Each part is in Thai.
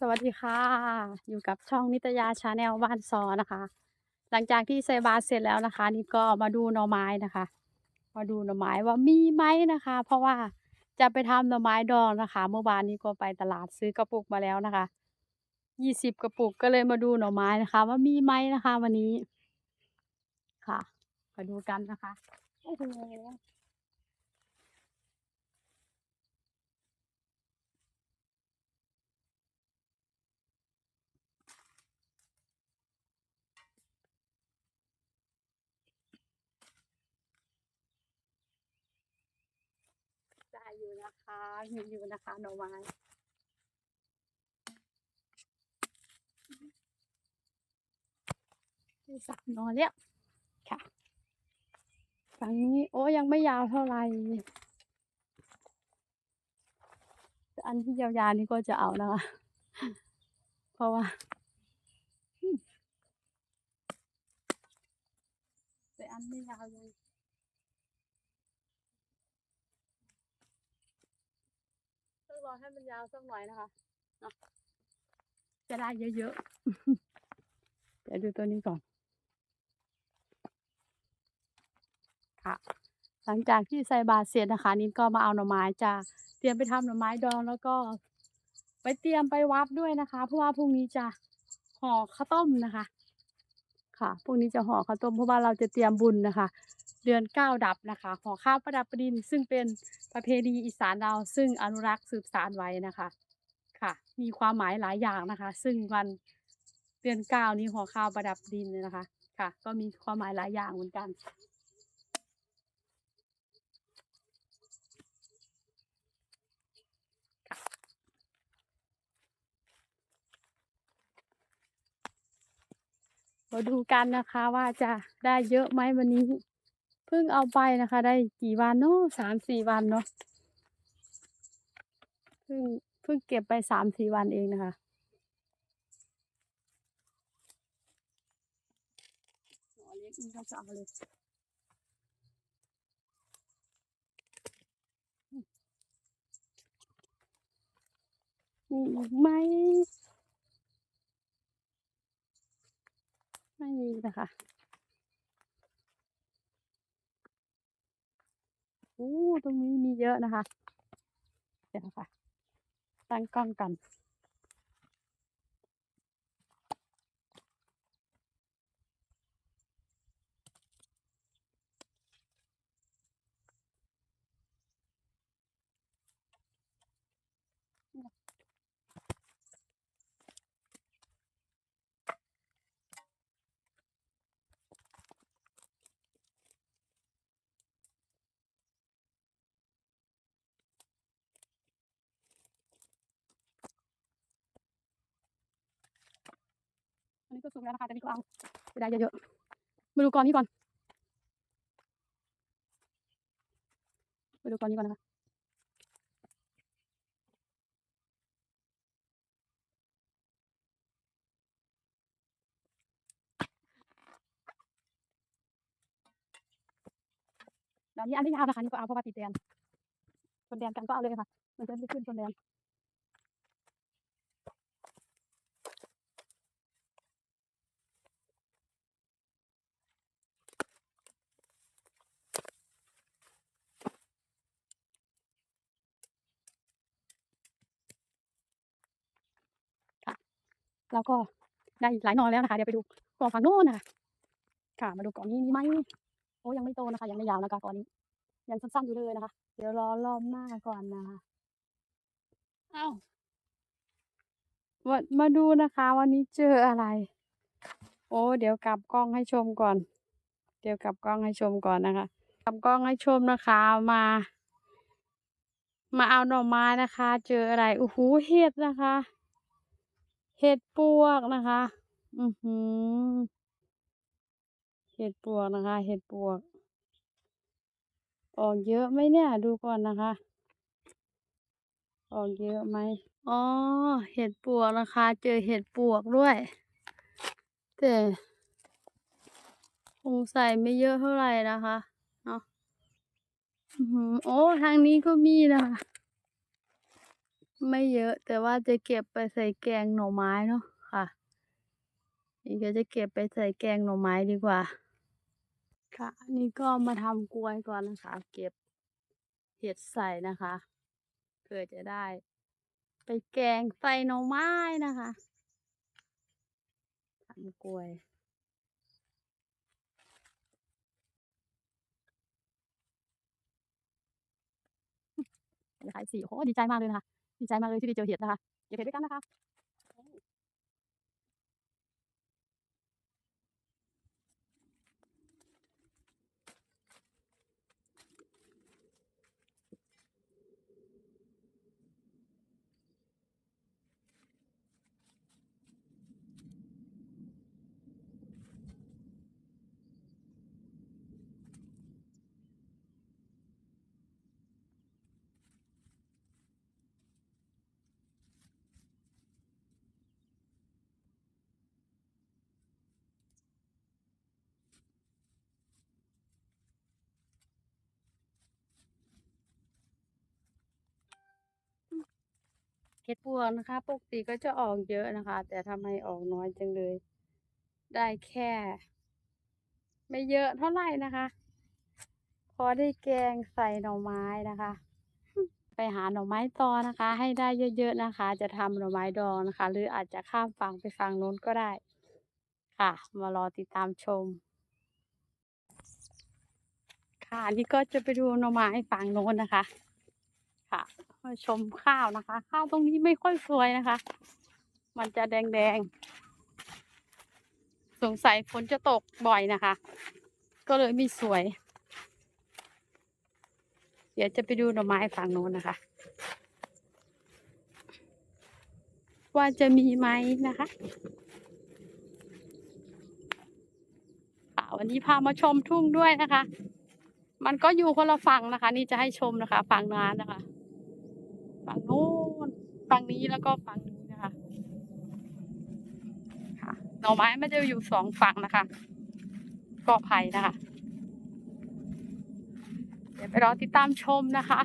สวัสดีค่ะ อยู่กับช่องนิตยาชาแนลบ้านซอนะคะ หลังจากที่ใส่บาตรเสร็จแล้วนะคะ นี่ก็มาดูหน่อไม้นะคะ มาดูหน่อไม้ว่ามีไหมนะคะ เพราะว่าจะไปทำหน่อไม้ดองนะคะ เมื่อวานนี้ก็ไปตลาดซื้อกระปุกมาแล้วนะคะยี่สิบกระปุกก็เลยมาดูหน่อไม้นะคะ ว่ามีไหมนะคะ วันนี้ ค่ะมาดูกันนะคะโอ้โห อยู่นะคะมีอยู่นะคะหน่อไม้ได้สักน่อแล้วค่ะฝั่งนี้โอ้ยังไม่ยาวเท่าไหร่อันที่ยาวๆนี่ก็จะเอานะคะเพราะว่าแต่อันไม่ยาวเลยต้องรอ ให้มันยาวสักหน่อยนะคะจะได้เยอะๆ เดี๋ยวดูตัวนี้ก่อน ค่ะ หลังจากที่ใส่บาตรเสร็จนะคะ นิดก็มาเอาหน่อไม้จะเตรียมไปทำหน่อไม้ดองแล้วก็ ไปเตรียมไปวัดด้วยนะคะ เพราะว่าพรุ่งนี้จะห่อข้าวต้มนะคะ ค่ะ พวกนี้จะห่อข้าวต้มเพราะว่าเราจะเตรียมบุญนะคะ เดือนเก้าดับนะคะห่อข้าวประดับประดิน ซึ่งเป็นประเพณีอีสานเราซึ่งอนุรักษ์สืบสานไว้นะคะค่ะ มีความหมายหลายอย่างนะคะ ซึ่งวันเดือนเก้านี้ห่อข้าวประดับดินนะคะ ค่ะ ก็มีความหมายหลายอย่างเหมือนกัน มาดูกันนะคะว่าจะได้เยอะไหมวันนี้ เพิ่งเอาไปนะคะ ได้กี่วันเนาะสามสี่วันเนาะเพิ่งเพิ่งเก็บไปสามสี่วันเองนะคะหน่อเล็กนี่ก็จะเอาเลยมีอีกไหม ไม่มีนะคะโอ้ตรงนี้มีเยอะนะคะ เดี๋ยวนะคะตั้งกล้องกัน ก็สุกแล้วนะคะแต่นี่ก็เอาไปได้เยอะๆมาดูกรนี้ก่อนมาดูกรนี้ก่อนนะคะเดี๋ยวนี้อันที่ยาวนะคะนี่ก็เอาเพราะว่าติดแดนชนแดนกันก็เอาเลยค่ะ มันจะไม่ขึ้นชนแดน แล้วก็ได้หลายนอแล้วนะคะเดี๋ยวไปดูกอฝั่งโน้นนะคะค่ะ มาดูกอนี้มีไหมโอ้ยังไม่โตนะคะ ยังไม่ยาวนะคะกอนี้ ยังสั้นๆอยู่เลยนะคะ เดี๋ยวรอรอบหน้าก่อนนะคะเอ้ามามาดูนะคะ วันนี้เจออะไร โอ้เดี๋ยวกลับกล้องให้ชมก่อน เดี๋ยวกลับกล้องให้ชมก่อนนะคะกลับกล้องให้ชมนะคะมา มาเอาหน่อไม้นะคะ เจออะไรโอ้โหเห็ดนะคะ เห็ดปวกนะคะ อือหือ เห็ดปวกนะคะ เห็ดปวก ออกเยอะไหมเนี่ย ดูก่อนนะคะ ออกเยอะไหมอ๋อ เห็ดปวกนะคะ เจอเห็ดปวกด้วย แต่คงใส่ไม่เยอะเท่าไหร่นะคะ เนาะอือหือโอ้ ทางนี้ก็มีนะคะ ไม่เยอะแต่ว่าจะเก็บไปใส่แกงหน่อไม้เนาะค่ะนี่ก็จะเก็บไปใส่แกงหน่อไม้ดีกว่า ค่ะนนี้ก็มาทำกล้วยก่อนนะคะ เก็บเห็ดใส่นะคะเพื่อจะได้ ไปแกงใส่หน่อไม้นะคะทำกล้วยขายสี่โอ้ดีใจมากเลยนะคะ ดีใจมากเลยที่ได้เจอเห็ดนะคะเก็บเห็ดด้วยกันนะคะ เห็ดปวกนะคะปกติก็จะออกเยอะนะคะ แต่ทำไมออกน้อยจังเลย ได้แค่ ไม่เยอะเท่าไหร่นะคะ พอได้แกงใส่หน่อไม้นะคะ ไปหาหน่อไม้ตอนะคะ ให้ได้เยอะๆนะคะ จะทำหน่อไม้ดองนะคะ หรืออาจจะข้ามฝั่งไปฝั่งโน้นก็ได้ ค่ะ มารอติดตามชมค่ะนี่ก็จะไปดูหน่อไม้ฝั่งโน้นนะคะ ค่ะ มาชมข้าวนะคะ ข้าวตรงนี้ไม่ค่อยสวยนะคะ มันจะแดงๆสงสัยฝนจะตกบ่อยนะคะ ก็เลยไม่สวย เดี๋ยวจะไปดูหน่อไม้ฝั่งโน้นนะคะ ว่าจะมีไหมนะคะค่ะวันนี้พามาชมทุ่งด้วยนะคะ มันก็อยู่คนละฝั่งนะคะ นี่จะให้ชมนะคะ ฝั่งนั้นนะคะ ฝั่งโน้นฝั่งนี้แล้วก็ฝั่งนี้นะคะค่ะหน่อไม้ไมันจะอยู่สองฝั่งนะคะกอไผ่นะคะ เดี๋ยวไปรอติดตามชมนะคะ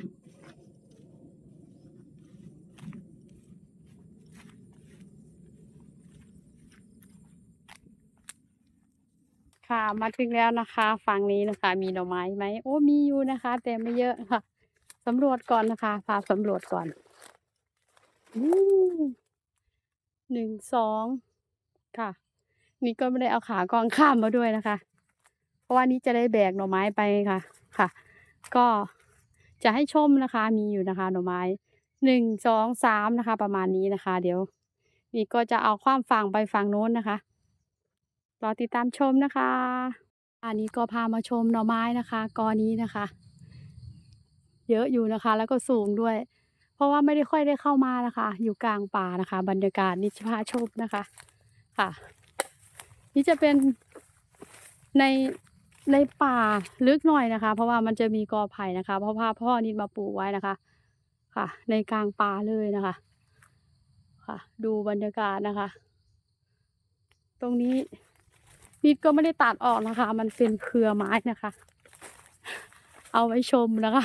ค่ะมาถึงแล้วนะคะ ฝั่งนี้นะคะ มีหน่อไม้ไหมโอ้มีอยู่นะคะ แต่ไม่เยอะค่ะ สำรวจก่อนนะคะพาสำรวจก่อนอหนึ่งสองค่ะ นี่ก็ไม่ได้เอาขากองข้ามมาด้วยนะคะ เพราะว่านี้จะได้แบกหน่อไม้ไปค่ะ ค่ะ ก็จะให้ชมนะคะ มีอยู่นะคะ หน่อไม้หนึ่งสองสามนะคะ ประมาณนี้นะคะ เดี๋ยว นี่ก็จะเอาความฝั่งไปฝั่งโน้นนะคะรอติดตามชมนะคะ อันนี้ก็พามาชมหน่อไม้นะคะกอนี้นะคะ เยอะอยู่นะคะ แล้วก็สูงด้วย เพราะว่าไม่ได้ค่อยได้เข้ามานะคะ อยู่กลางป่านะคะ บรรยากาศนิชพาชมนะคะค่ะ นี่จะเป็นในในป่าลึกหน่อยนะคะ เพราะว่ามันจะมีกอไผ่นะคะ เพราะว่าพ่อนิดมาปลูกไว้นะคะ ค่ะ ในกลางป่าเลยนะคะ ค่ะ ดูบรรยากาศนะคะ ตรงนี้นิดก็ไม่ได้ตัดออกนะคะ มันเป็นเครือไม้นะคะ เอาไว้ชมนะคะ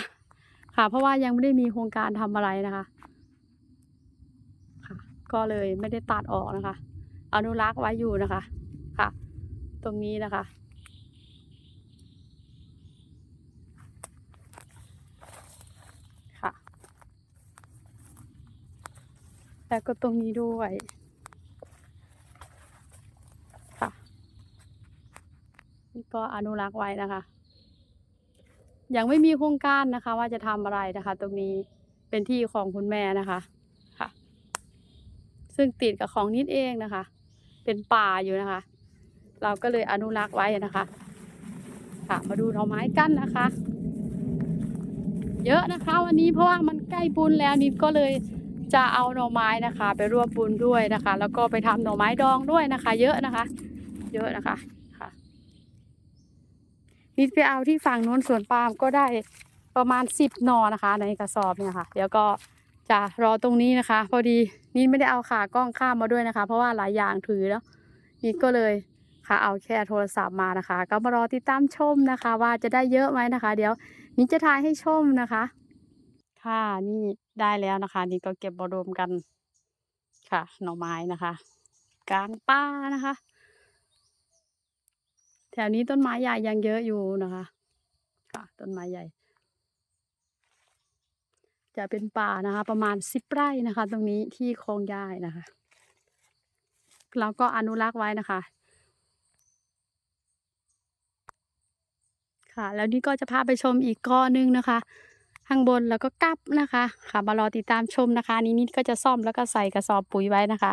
ค่ะ เพราะว่ายังไม่ได้มีโครงการทำอะไรนะคะ ค่ะ ก็เลยไม่ได้ตัดออกนะคะ อนุรักษ์ไว้อยู่นะคะ ค่ะ ตรงนี้นะคะค่ะ แล้วก็ตรงนี้ด้วยค่ะนี่ก็อนุรักษ์ไว้นะคะ ยังไม่มีโครงการนะคะ ว่าจะทำอะไรนะคะ ตรงนี้เป็นที่ของคุณแม่นะคะค่ะ ซึ่งติดกับของนิดเองนะคะ เป็นป่าอยู่นะคะ เราก็เลยอนุรักษ์ไว้นะคะ ค่ะมาดูหน่อไม้กันนะคะ เยอะนะคะ วันนี้เพราะว่ามันใกล้บุญแล้วนิดก็เลยจะเอาหน่อไม้นะคะ ไปร่วมบุญด้วยนะคะ แล้วก็ไปทำหน่อไม้ดองด้วยนะคะ เยอะนะคะ เยอะนะคะค่ะ นิดไปเอาที่ฝั่งโน้นสวนปาล์มก็ได้ประมาณสิบนอนะคะ ในกระสอบเนี่ยค่ะ เดี๋ยวก็จะรอตรงนี้นะคะ พอดีนิดไม่ได้เอาขากล้องข้ามมาด้วยนะคะ เพราะว่าหลายอย่างถือแล้วนิดก็เลยค่ะเอาแค่โทรศัพท์มานะคะ ก็มารอติดตามชมนะคะ ว่าจะได้เยอะไหมนะคะ เดี๋ยวนิดจะถ่ายให้ชมนะคะ ค่ะนี่ได้แล้วนะคะ นี่ก็เก็บมารวมกันค่ะหน่อไม้นะคะ กลางป่านะคะ ถวนี้ต้นไม้ใหญ่ยังเยอะอยู่นะคะ ค่ะ ต้นไม้ใหญ่ จะเป็นป่านะคะ ประมาณสิบไร่นะคะ ตรงนี้ที่คลองย่ายนะคะแล้วก็อนุรักษ์ไว้นะคะ ค่ะ แล้วนี่ก็จะพาไปชมอีกก้อหนึงนะคะ ข้างบนแล้วก็กลับนะคะ ค่ะ มารอติดตามชมนะคะ นี่นิดก็จะซ่อมแล้วก็ใส่กระสอบปุ๋ยไว้นะคะ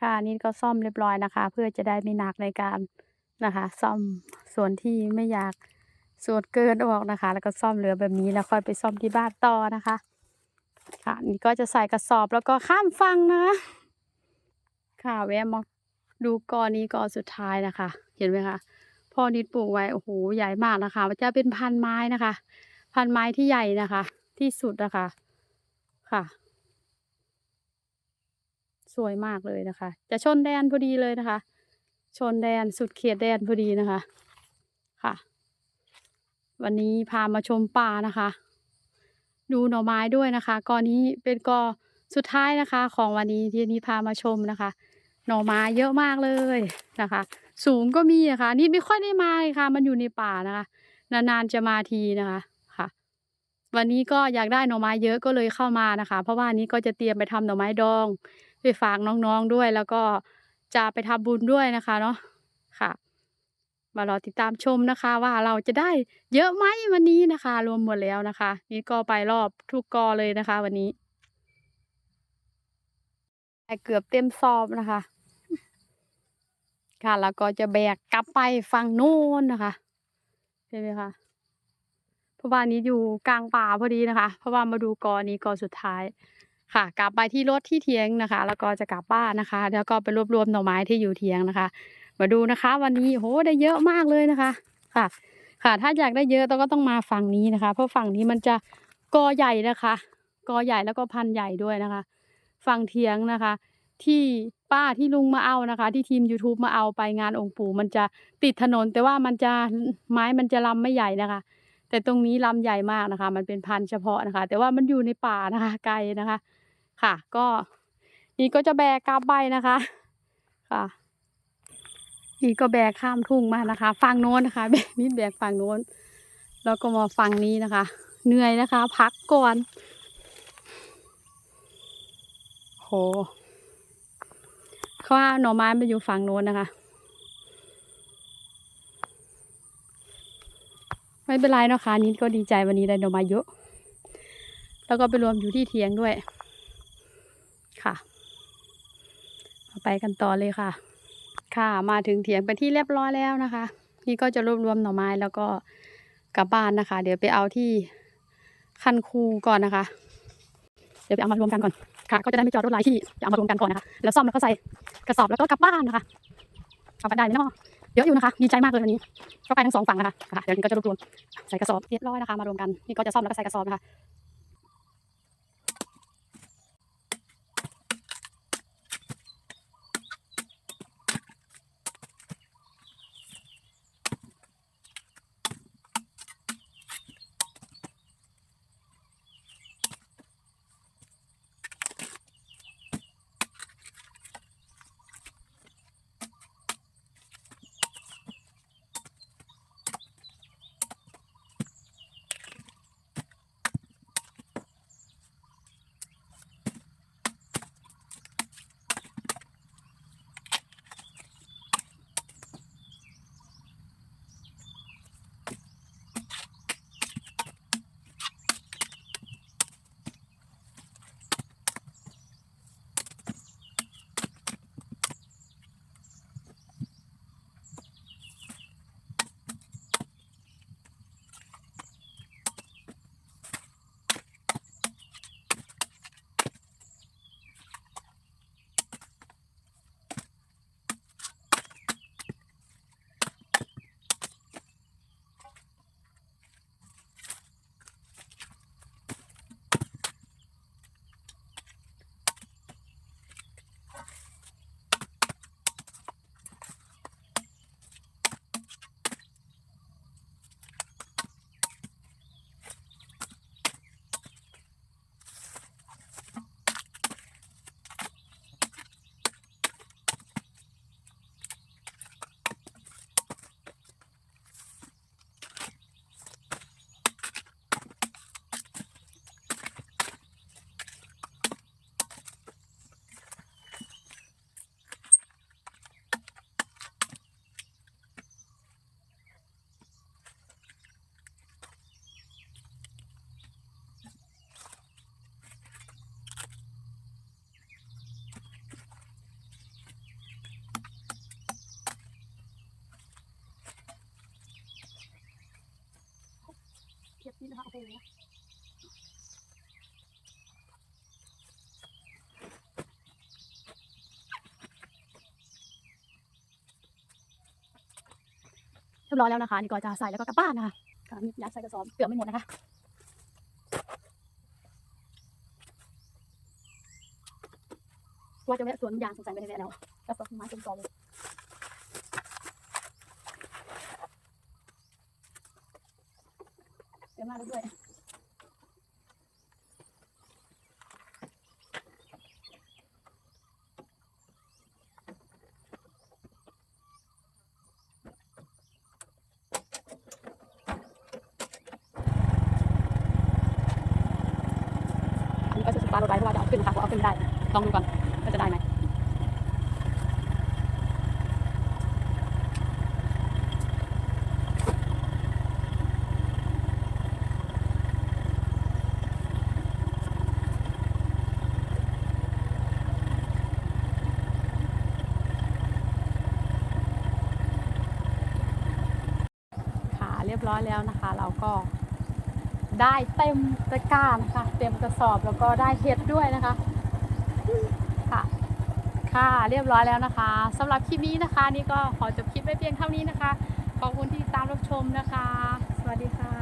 ค่ะนี่ก็ซ่อมเรียบร้อยนะคะ เพื่อจะได้ไม่หนักในการ นะคะ ซ่อมส่วนที่ไม่อยากส่วนเกินออกนะคะ แล้วก็ซ่อมเหลือแบบนี้แล้วค่อยไปซ่อมที่บ้านต่อนะคะ ค่ะนี่ก็จะใส่กระสอบแล้วก็ข้ามฟังนะคะค่ะแวะมาดูกอนี้กอสุดท้ายนะคะ เห็นไหมคะพ่อนิดปลูกไว้โอ้โหใหญ่มากนะคะมันจะเป็นพันไม้นะคะ พันไม้ที่ใหญ่นะคะ ที่สุดนะคะ ค่ะ สวยมากเลยนะคะ จะชนแดนพอดีเลยนะคะ ชนแดนสุดเขตแดนพอดีนะคะ ค่ะ วันนี้พามาชมป่านะคะ ดูหน่อไม้ด้วยนะคะกอนี้เป็นกอสุดท้ายนะคะ ของวันนี้ที่นี้พามาชมนะคะ หน่อไม้เยอะมากเลยนะคะ สูงก็มีนะคะ นี่ไม่ค่อยได้มาเลยค่ะ มันอยู่ในป่านะคะ นานๆจะมาทีนะคะค่ะ วันนี้ก็อยากได้หน่อไม้เยอะก็เลยเข้ามานะคะ เพราะว่านี้ก็จะเตรียมไปทำหน่อไม้ดองไปฝากน้องๆด้วยแล้วก็ จะไปทำบุญด้วยนะคะเนาะค่ะ มารอติดตามชมนะคะ ว่าเราจะได้เยอะไหมวันนี้นะคะ รวมหมดแล้วนะคะ นี่ก็ไปรอบทุกกอเลยนะคะ วันนี้เกือบเต็มซอบนะคะ ค่ะแล้วก็จะแบกกลับไปฝั่งโน้นนะคะใช่ไหมคะเพราะว่านี้อยู่กลางป่าพอดีนะคะ เพราะว่ามาดูกอนี้กอสุดท้าย ค่ะ กลับไปที่รถที่เทียงนะคะ แล้วก็จะกลับบ้านนะคะ แล้วก็ไปรวบรวมหน่อไม้ที่อยู่เทียงนะคะ มาดูนะคะ วันนี้โหได้เยอะมากเลยนะคะ ค่ะ ค่ะถ้าอยากได้เยอะเราก็ต้องมาฝั่งนี้นะคะ เพราะฝั่งนี้มันจะกอใหญ่นะคะ กอใหญ่แล้วก็พันใหญ่ด้วยนะคะ ฝั่งเทียงนะคะ ที่ป้าที่ลุงมาเอานะคะ ที่ทีม YouTube มาเอาไปงานองค์ปู่มันจะติดถนน แต่ว่ามันจะไม้มันจะลำไม่ใหญ่นะคะแต่ตรงนี้ลำใหญ่มากนะคะ มันเป็นพันธุ์เฉพาะนะคะ แต่ว่ามันอยู่ในป่านะคะ ไกลนะคะ ค่ะ ก็นี่ก็จะแบกกลับไปนะคะค่ะนี่ก็แบกข้ามทุ่งมานะคะฝั่งโน้นนะคะแบกนี่แบกฝั่งโน้น แล้วก็มาฝั่งนี้นะคะ เหนื่อยนะคะ พักก่อนโหเขาว่าหน่อไม้มันอยู่ฝั่งโน้นนะคะ ไม่เป็นไรนะคะนิดก็ดีใจวันนี้ได้หน่อไม้เยอะ แล้วก็ไปรวมอยู่ที่เทียงด้วย ค่ะเอาไปกันต่อเลยค่ะ ค่ะมาถึงเถียงเป็นที่เรียบร้อยแล้วนะคะ นี่ก็จะรวบรวมหน่อไม้แล้วก็กลับบ้านนะคะ เดี๋ยวไปเอาที่คันคูก่อนนะคะ เดี๋ยวไปเอามารวมกันก่อนค่ะ ก็จะได้ไม่จอดรถหลายที่จะเอามารวมกันก่อนนะคะ แล้วซ่อมแล้วก็ใส่กระสอบแล้วก็กลับบ้านนะคะเอาไปได้ไหมเนาะเยอะอยู่นะคะดีใจมากเลยวันนี้ก็ไปทั้งสองฝั่งนะคะค่ะเดี๋ยวนี้ก็จะรวบรวมใส่กระสอบเรียบร้อยนะคะมารวมกันนี่ก็จะซ่อมแล้วก็ใส่กระสอบนะคะ นะคะโอ้โหเรียบร้อยแล้วนะคะ นี่ก็จะใส่แล้วก็กลับบ้านนะคะค่ะนี่ยัดใส่กระสอบเกือบไม่หมดนะคะว่าจะแวะสวนยางสงสัยไม่ได้แวะแล้วแล้วก็ต้นไม้ต้นกอเลย มาด้วยอันนี้ก็จะสตาร์ทรถไว้เพราะว่าจะเอาขึ้นนะคะเพราะเอาขึ้นไม่ได้ลองดูก่อนว่าจะได้ไหม ค่ะเรีย บร้อยแล้วนะคะ เราก็ได้เต็มตะกร้านะคะ เต็มกระสอบแล้วก็ได้เห็ดด้วยนะคะค่ะค่ะเรียบร้อยแล้วนะคะสำหรับคลิปนี้นะคะ นี่ก็ขอจบคลิปไว้เพียงเท่านี้นะคะ ขอบคุณที่ติดตามรับชมนะคะ สวัสดีค่ะ